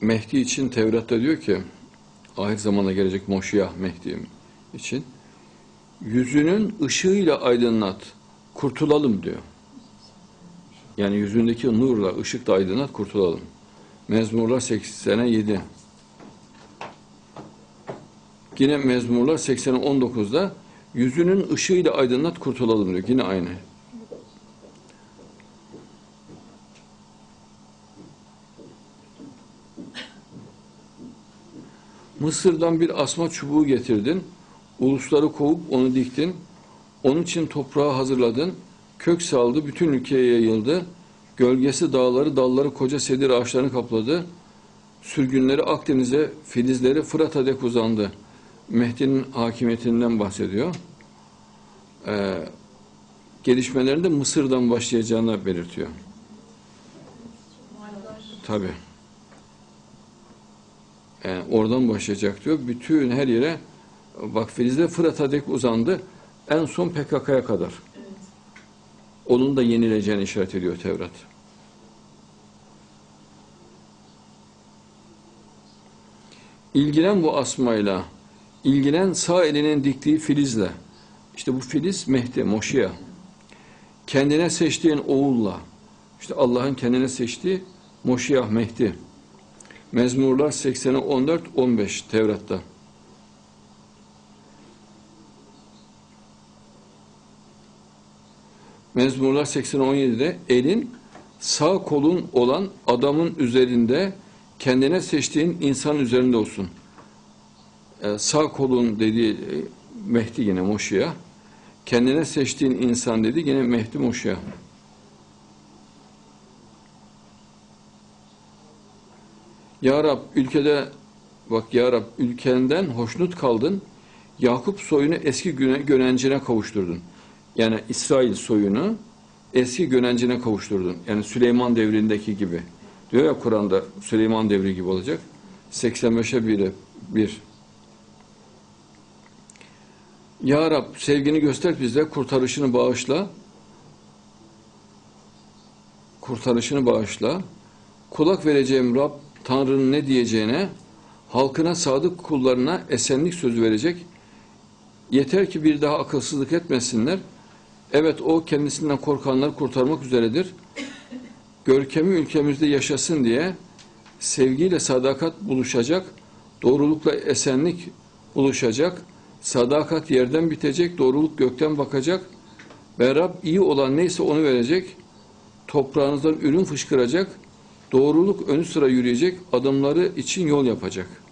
Mehdi için Tevrat'ta diyor ki ahir zamana gelecek Moşiyah Mehdi için yüzünün ışığıyla aydınlat, kurtulalım diyor. Yani yüzündeki nurla, ışıkla aydınlat, kurtulalım. Mezmurlar 87. Yine Mezmurlar 80'e 19'da yüzünün ışığıyla aydınlat, kurtulalım diyor. Yine aynı. Mısır'dan bir asma çubuğu getirdin. Ulusları kovup onu diktin. Onun için toprağı hazırladın. Kök saldı, bütün ülkeye yayıldı. Gölgesi dağları, dalları koca sedir ağaçlarını kapladı. Sürgünleri Akdeniz'e, filizleri Fırat'a dek uzandı. Mehdi'nin hakimiyetinden bahsediyor. Ee, gelişmelerin de Mısır'dan başlayacağını belirtiyor. Tabii. Yani oradan başlayacak diyor. Bütün her yere bak Filiz'de Fırat'a dek uzandı. En son PKK'ya kadar. Onun da yenileceğini işaret ediyor Tevrat. İlgilen bu asmayla, ilgilen sağ elinin diktiği filizle. İşte bu filiz Mehdi, Moşiya. Kendine seçtiğin oğulla. İşte Allah'ın kendine seçtiği Moşiyah Mehdi. Mezmurlar 80'e 14 15 Tevrat'ta. Mezmurlar 80'e 17'de elin sağ kolun olan adamın üzerinde kendine seçtiğin insan üzerinde olsun. Ee, sağ kolun dediği e, Mehdi yine Moşiya. Kendine seçtiğin insan dedi yine Mehdi Moşiya. Ya Rab ülkede bak Ya Rab ülkenden hoşnut kaldın. Yakup soyunu eski güne, gönencine kavuşturdun. Yani İsrail soyunu eski gönencine kavuşturdun. Yani Süleyman devrindeki gibi. Diyor ya Kur'an'da Süleyman devri gibi olacak. 85'e 1'e 1. Ya Rab sevgini göster bize, kurtarışını bağışla. Kurtarışını bağışla. Kulak vereceğim Rab Tanrı'nın ne diyeceğine, halkına sadık kullarına esenlik sözü verecek. Yeter ki bir daha akılsızlık etmesinler. Evet o kendisinden korkanları kurtarmak üzeredir. Görkemi ülkemizde yaşasın diye sevgiyle sadakat buluşacak, doğrulukla esenlik buluşacak, sadakat yerden bitecek, doğruluk gökten bakacak ve Rab iyi olan neyse onu verecek, toprağınızdan ürün fışkıracak, doğruluk önü sıra yürüyecek, adımları için yol yapacak.''